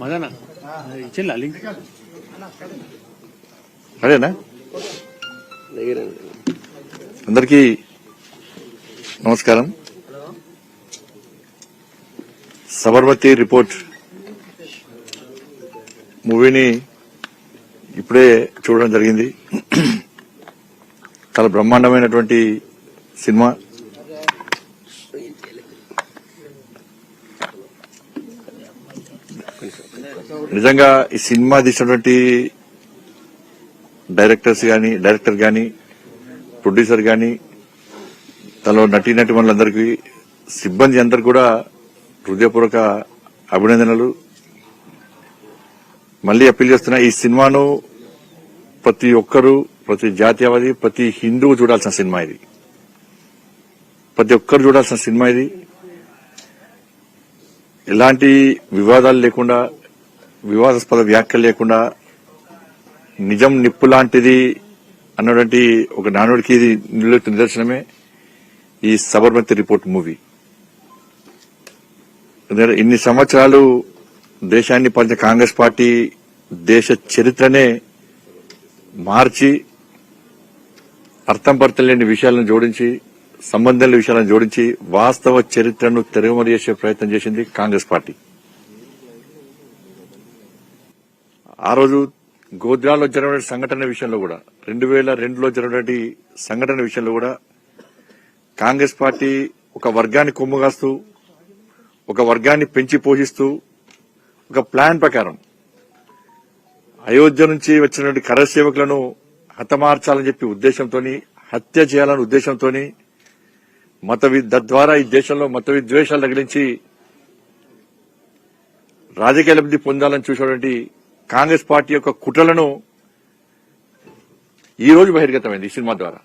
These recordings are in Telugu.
మదనా? ఇచ్చిందా లింక్? అదేనా? అందరికీ నమస్కారం. సబర్మతి రిపోర్ట్ మూవీని ఇప్పుడే చూడడం జరిగింది. చాలా బ్రహ్మాండమైనటువంటి సినిమా. నిజంగా ఈ సినిమా తీసినటువంటి డైరెక్టర్స్ గాని డైరెక్టర్ గాని ప్రొడ్యూసర్ గాని తనలో నటీ నటిమణులందరికీ సిబ్బంది అందరు కూడా హృదయపూర్వక అభినందనలు. మళ్ళీ అప్పీల్ చేస్తున్నా ఈ సినిమాను ప్రతి ఒక్కరూ ప్రతి జాతీయవాది ప్రతి హిందువు చూడాల్సిన సినిమా ఇది. ప్రతి ఒక్కరు చూడాల్సిన సినిమా ఇది. ఎలాంటి వివాదాలు లేకుండా వివాదాస్పద వ్యాఖ్యలు లేకుండా నిజం నిప్పు లాంటిది అన్నటువంటి ఒక నానుడికి ఇది నిదర్శనమే ఈ సబర్మతి రిపోర్ట్ మూవీ. ఇన్ని సంవత్సరాలు దేశాన్ని పాలించిన కాంగ్రెస్ పార్టీ దేశ చరిత్రనే మార్చి అర్థం పర్థం లేని విషయాలను జోడించి సంబంధం విషయాలను జోడించి వాస్తవ చరిత్రను తెరమరి చేసే ప్రయత్నం చేసింది కాంగ్రెస్ పార్టీ. ఆ రోజు గోద్రాలో జరిగిన సంఘటన విషయంలో కూడా రెండు వేల రెండులో జరిగినటువంటి సంఘటన విషయంలో కూడా కాంగ్రెస్ పార్టీ ఒక వర్గాన్ని కొమ్ముగాస్తూ ఒక వర్గాన్ని పెంచి పోషిస్తూ ఒక ప్లాన్ ప్రకారం అయోధ్య నుంచి వచ్చినటువంటి కరసేవకులను హతమార్చాలని చెప్పి ఉద్దేశంతో హత్య చేయాలనే ఉద్దేశంతో మత తద్వారా ఈ దేశంలో మత విద్వేషాలు తగిలించి రాజకీయ లబ్ధి పొందాలని చూసినటువంటి కాంగ్రెస్ పార్టీ యొక్క కుట్రలను ఈ రోజు బహిర్గతమైంది ఈ సినిమా ద్వారా.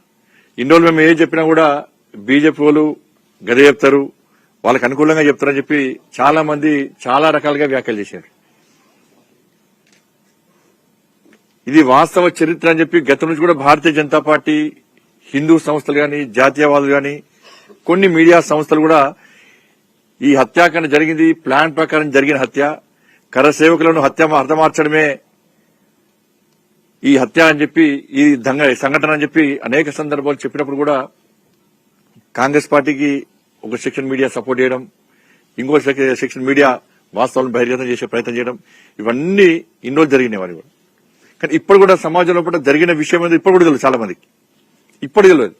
ఇన్ని రోజులు మేము ఏం చెప్పినా కూడా బీజేపీ వాళ్ళు గదే చెప్తారు వాళ్ళకి అనుకూలంగా చెప్తారని చెప్పి చాలా మంది చాలా రకాలుగా వ్యాఖ్యలు చేశారు. ఇది వాస్తవ చరిత్ర అని చెప్పి గతం నుంచి కూడా భారతీయ జనతా పార్టీ హిందూ సంస్థలు గాని జాతీయవాదులు కానీ కొన్ని మీడియా సంస్థలు కూడా ఈ హత్యాకాండ జరిగింది. ప్లాన్ ప్రకారం జరిగిన హత్య. కర సేవకులను హత్య హతమార్చడమే ఈ హత్య అని చెప్పి ఈ దంగ సంఘటన అని చెప్పి అనేక సందర్భాలు చెప్పినప్పుడు కూడా కాంగ్రెస్ పార్టీకి ఒక సెక్షన్ మీడియా సపోర్ట్ చేయడం ఇంకో సెక్షన్ మీడియా వాస్తవాలను బహిర్గతం చేసే ప్రయత్నం చేయడం ఇవన్నీ ఇన్ని రోజులు జరిగినాయి కూడా. కానీ ఇప్పుడు కూడా సమాజంలో జరిగిన విషయం ఇప్పుడు కూడా తెలియదు చాలా మందికి ఇప్పుడు తెలియదు.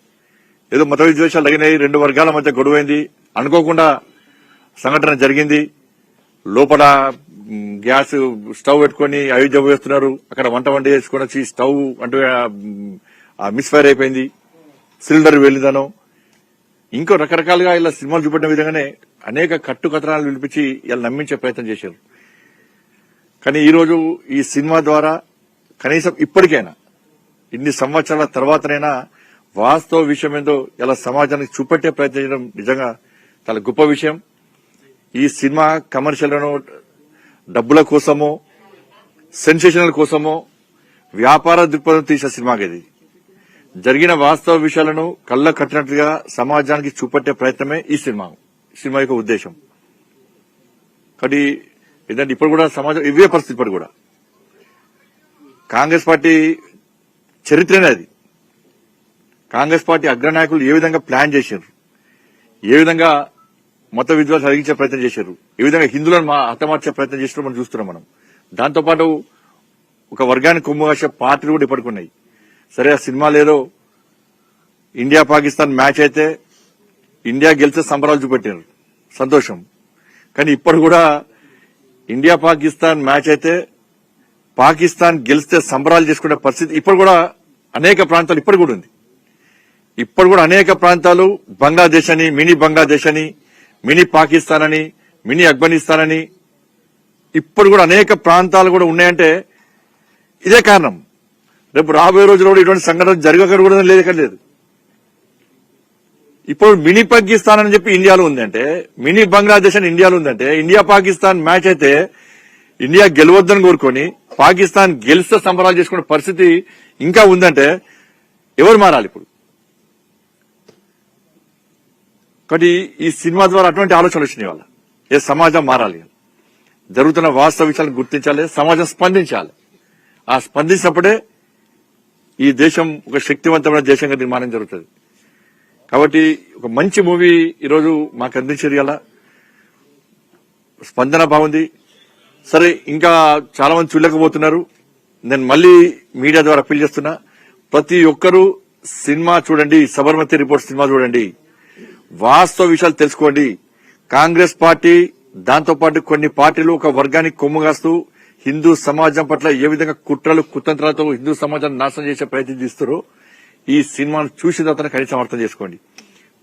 ఏదో మత విద్వేషాలు తగినాయి రెండు వర్గాల మధ్య గొడవైంది. అనుకోకుండా సంఘటన జరిగింది. లోపల గ్యాస్ స్టవ్ పెట్టుకొని అయోధ్య పోయేస్తున్నారు. అక్కడ వంట వంట చేసుకొని వచ్చి స్టవ్ అంటే మిస్ఫైర్ అయిపోయింది. సిలిండర్ వెళ్ళిందనో. ఇంకో రకరకాలుగా ఇలా సినిమాలు చూపెట్టిన విధంగానే అనేక కట్టు కథనాలు వినిపించి ఇలా నమ్మించే ప్రయత్నం చేశారు. కానీ ఈరోజు ఈ సినిమా ద్వారా కనీసం ఇప్పటికైనా ఇన్ని సంవత్సరాల తర్వాతనైనా వాస్తవ విషయం ఏందో ఇలా సమాజానికి చూపెట్టే ప్రయత్నం చేయడం నిజంగా చాలా గొప్ప విషయం. ఈ సినిమా కమర్షియల్లను డబ్బుల కోసమో సెన్సేషనల్ కోసమో వ్యాపార దృక్పథం తీసిన సినిమా ఇది. జరిగిన వాస్తవ విషయాలను కళ్ళ కట్టినట్లుగా సమాజానికి చూపెట్టే ప్రయత్నమే ఈ సినిమా. సినిమా యొక్క ఉద్దేశం. కాబట్టి ఏంటంటే ఇప్పుడు కూడా సమాజం ఇవే పరిస్థితి ఇప్పుడు కూడా. కాంగ్రెస్ పార్టీ చరిత్రనే అది. కాంగ్రెస్ పార్టీ అగ్రనాయకులు ఏ విధంగా ప్లాన్ చేశారు? ఏ విధంగా మత విద్వేషాలు కలిగించే ప్రయత్నం చేశారు? ఏ విధంగా హిందువులను హతమార్చే ప్రయత్నం చేసినా మనం చూస్తున్నాం మనం. దాంతోపాటు ఒక వర్గానికి కొమ్ము పార్టీలు కూడా ఇప్పటికున్నాయి. సరే ఆ సినిమా లేదో ఇండియా పాకిస్తాన్ మ్యాచ్ అయితే ఇండియా గెలిచే సంబరాలు చూపెట్టారు. సంతోషం. కానీ ఇప్పుడు కూడా ఇండియా పాకిస్తాన్ మ్యాచ్ అయితే పాకిస్తాన్ గెలిస్తే సంబరాలు చేసుకునే పరిస్థితి ఇప్పుడు కూడా అనేక ప్రాంతాలు ఇప్పుడు కూడా ఉంది. ఇప్పుడు కూడా అనేక ప్రాంతాలు బంగ్లాదేశ్ అని మినీ బంగ్లాదేశ్ అని మినీ పాకిస్తాన్ అని మినీ అఫ్ఘనిస్తాన్ అని ఇప్పుడు కూడా అనేక ప్రాంతాలు కూడా ఉన్నాయంటే ఇదే కారణం. రేపు రాబోయే రోజు కూడా ఇటువంటి సంఘటన జరగకూడదని లేదు ఇక్కడ లేదు. ఇప్పుడు మినీ పాకిస్తాన్ అని చెప్పి ఇండియాలో ఉందంటే మినీ బంగ్లాదేశ్ అని ఇండియాలో ఉందంటే ఇండియా పాకిస్తాన్ మ్యాచ్ అయితే ఇండియా గెలవద్దని కోరుకొని పాకిస్తాన్ గెలిస్తే సంబరాలు చేసుకునే పరిస్థితి ఇంకా ఉందంటే ఎవరు మారాలి ఇప్పుడు? కాబట్టి ఈ సినిమా ద్వారా అటువంటి ఆలోచనలు వచ్చినాయి వాళ్ళ ఏ సమాజం మారాలి జరుగుతున్న వాస్తవ విషయాలను గుర్తించాలి సమాజం స్పందించాలి. ఆ స్పందించినప్పుడే ఈ దేశం ఒక శక్తివంతమైన దేశంగా నిర్మాణం జరుగుతుంది. కాబట్టి ఒక మంచి మూవీ ఈరోజు మాకు అందించేది అలా స్పందన బాగుంది. సరే ఇంకా చాలా మంది చూడలేకపోతున్నారు. నేను మళ్ళీ మీడియా ద్వారా అప్పీల్ చేస్తున్నా. ప్రతి ఒక్కరూ సినిమా చూడండి సబర్మతి రిపోర్ట్ సినిమా చూడండి. వాస్తవ విషయాలు తెలుసుకోండి. కాంగ్రెస్ పార్టీ దాంతోపాటు కొన్ని పార్టీలు ఒక వర్గానికి కొమ్ముగాస్తూ హిందూ సమాజం పట్ల ఏ విధంగా కుట్రలు కుతంత్రాలతో హిందూ సమాజాన్ని నాశనం చేసే ప్రయత్నం చేస్తారో ఈ సినిమాను చూసిన తర్వాత కనీసం అర్థం చేసుకోండి.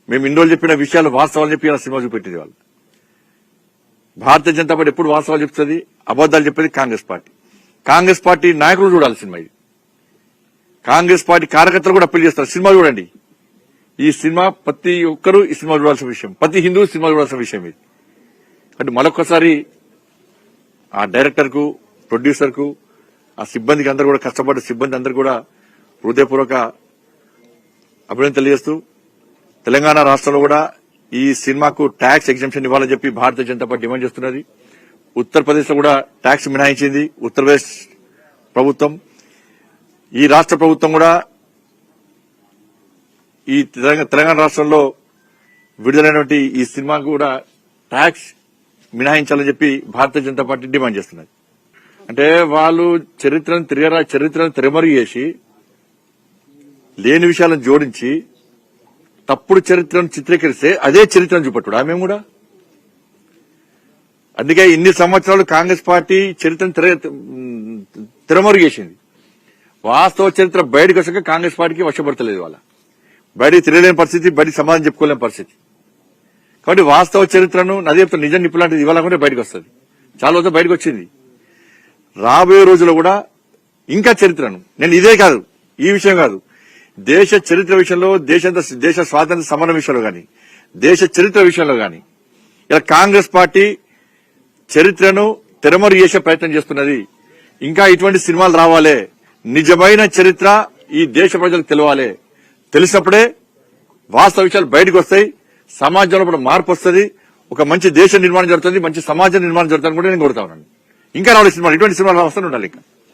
మేము ఇన్ని చెప్పిన విషయాలు వాస్తవాలు చెప్పి ఇలా సినిమా చూపెట్టింది వాళ్ళు. భారతీయ జనతా పార్టీ ఎప్పుడు వాస్తవాలు చెప్తుంది అబద్దాలు చెప్పేది కాంగ్రెస్ పార్టీ. కాంగ్రెస్ పార్టీ నాయకులు చూడాలి సినిమా ఇది. కాంగ్రెస్ పార్టీ కార్యకర్తలు కూడా అప్పీల్ చేస్తారు. సినిమా చూడండి. ఈ సినిమా ప్రతి ఒక్కరూ ఈ సినిమా చూడాల్సిన విషయం. ప్రతి హిందూ సినిమా చూడాల్సిన విషయం ఇది. అంటే మరొకసారి ఆ డైరెక్టర్కు ప్రొడ్యూసర్కు ఆ సిబ్బందికి అందరూ కూడా కష్టపడ్డ సిబ్బంది అందరు కూడా హృదయపూర్వక అభినందన తెలియజేస్తూ తెలంగాణ రాష్ట్రంలో కూడా ఈ సినిమాకు ట్యాక్స్ ఎగ్జిబిషన్ ఇవ్వాలని చెప్పి భారతీయ జనతా పార్టీ డిమాండ్ చేస్తున్నది. ఉత్తరప్రదేశ్లో కూడా ట్యాక్స్ మినహాయించింది. ఉత్తరప్రదేశ్ ప్రభుత్వం. ఈ రాష్ట్ర ప్రభుత్వం కూడా ఈ తెలంగాణ తెలంగాణ రాష్ట్రంలో విడుదలైనటువంటి ఈ సినిమాకు కూడా ట్యాక్స్ మినహాయించాలని చెప్పి భారతీయ జనతా పార్టీ డిమాండ్ చేస్తున్నది. అంటే వాళ్ళు చరిత్రను తిరగరా చరిత్రను తిరమరు చేసి లేని విషయాలను జోడించి తప్పుడు చరిత్రను చిత్రీకరిస్తే అదే చరిత్రను చూపట్టుడు. ఆమె కూడా. అందుకే ఇన్ని సంవత్సరాలు కాంగ్రెస్ పార్టీ చరిత్రను తిర చేసింది. వాస్తవ చరిత్ర బయటకు వచ్చాక కాంగ్రెస్ పార్టీకి వశపడతలేదు వాళ్ళ బయటికి తిరగలేని పరిస్థితి బయటికి సమాధానం చెప్పుకోలేని పరిస్థితి. కాబట్టి వాస్తవ చరిత్రను నది చెప్తున్న నిజం నిప్పులాంటిది ఇవాళ కూడా బయటకు వస్తుంది. చాలా రోజులు బయటకు వచ్చింది. రాబోయే రోజుల్లో కూడా ఇంకా చరిత్రను నేను ఇదే కాదు ఈ విషయం కాదు. దేశ చరిత్ర విషయంలో దేశ దేశ స్వాతంత్ర సమరం విషయంలో కానీ దేశ చరిత్ర విషయంలో కానీ ఇలా కాంగ్రెస్ పార్టీ చరిత్రను తెరమరు చేసే ప్రయత్నం చేస్తున్నది. ఇంకా ఇటువంటి సినిమాలు రావాలి. నిజమైన చరిత్ర ఈ దేశ ప్రజలకు తెలవాలి. తెలిసినప్పుడే వాస్తవ విషయాలు బయటకు వస్తాయి. సమాజంలో కూడా మార్పు వస్తుంది. ఒక మంచి దేశ నిర్మాణం జరుగుతుంది మంచి సమాజ నిర్మాణం జరుగుతుంది కూడా నేను కోరుతా ఉన్నాను. ఇంకా రావాలి సినిమాలు ఇటువంటి సినిమాలు వస్తూనే ఉండాలి ఇంకా.